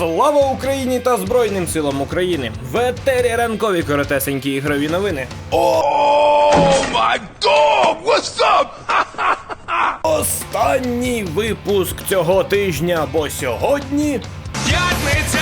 Слава Україні та Збройним силам України! В етері ранкові коротесенькі ігрові новини. Останній випуск цього тижня, бо сьогодні П'ятниця,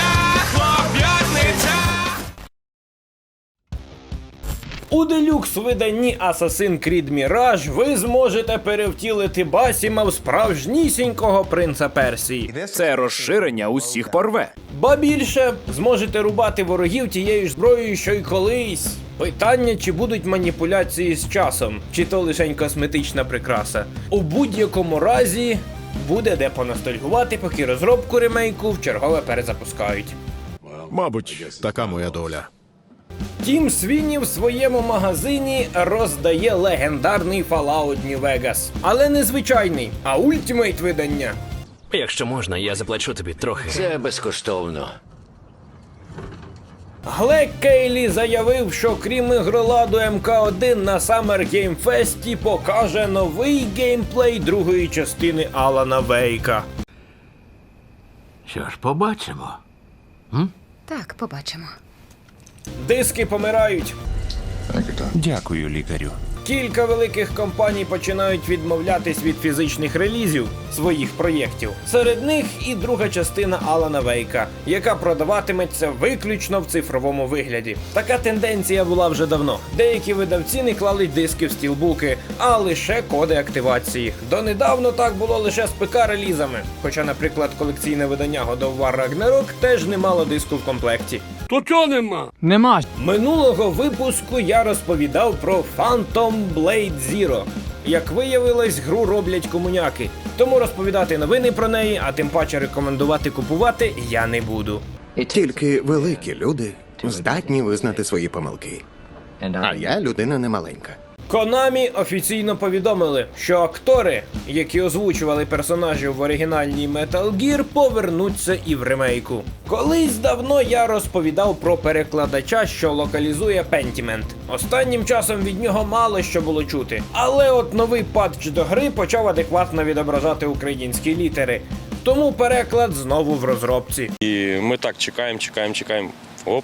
у делюкс виданні Assassin's Creed Mirage ви зможете перевтілити Басіма в справжнісінького принца Персії. Це розширення усіх порве. Ба більше зможете рубати ворогів тією зброєю, що й колись. Питання, чи будуть маніпуляції з часом, чи то лишень косметична прикраса. У будь-якому разі буде де поностальгувати, поки розробку ремейку в чергове перезапускають. Мабуть, така моя доля. Тім Свіні в своєму магазині роздає легендарний Fallout New Vegas. Але не звичайний, а ультимейт видання. Якщо можна, я заплачу тобі трохи. Це безкоштовно. Глек Кейлі заявив, що крім ігроладу МК1 на Summer Game Fest покаже новий геймплей другої частини Алана Вейка. Що ж, побачимо. Так, побачимо. Диски помирають. Дякую, лікарю. Кілька великих компаній починають відмовлятись від фізичних релізів своїх проєктів. Серед них і друга частина Алана Вейка, яка продаватиметься виключно в цифровому вигляді. Така тенденція була вже давно. Деякі видавці не клали диски в стілбуки, а лише коди активації. Донедавно так було лише з ПК-релізами. Хоча, наприклад, колекційне видання God of War Ragnarok теж не мало диску в комплекті. Нема. Минулого випуску я розповідав про Phantom Blade Zero. Як виявилось, гру роблять комуняки, тому розповідати новини про неї, а тим паче рекомендувати купувати я не буду. Тільки великі люди здатні визнати свої помилки. А я людина немаленька. Konami офіційно повідомили, що актори, які озвучували персонажів в оригінальній Metal Gear, повернуться і в ремейку. Колись давно я розповідав про перекладача, що локалізує Pentiment. Останнім часом від нього мало що було чути. Але от новий патч до гри почав адекватно відображати українські літери. Тому переклад знову в розробці. І ми так чекаємо, чекаємо, чекаємо. Оп.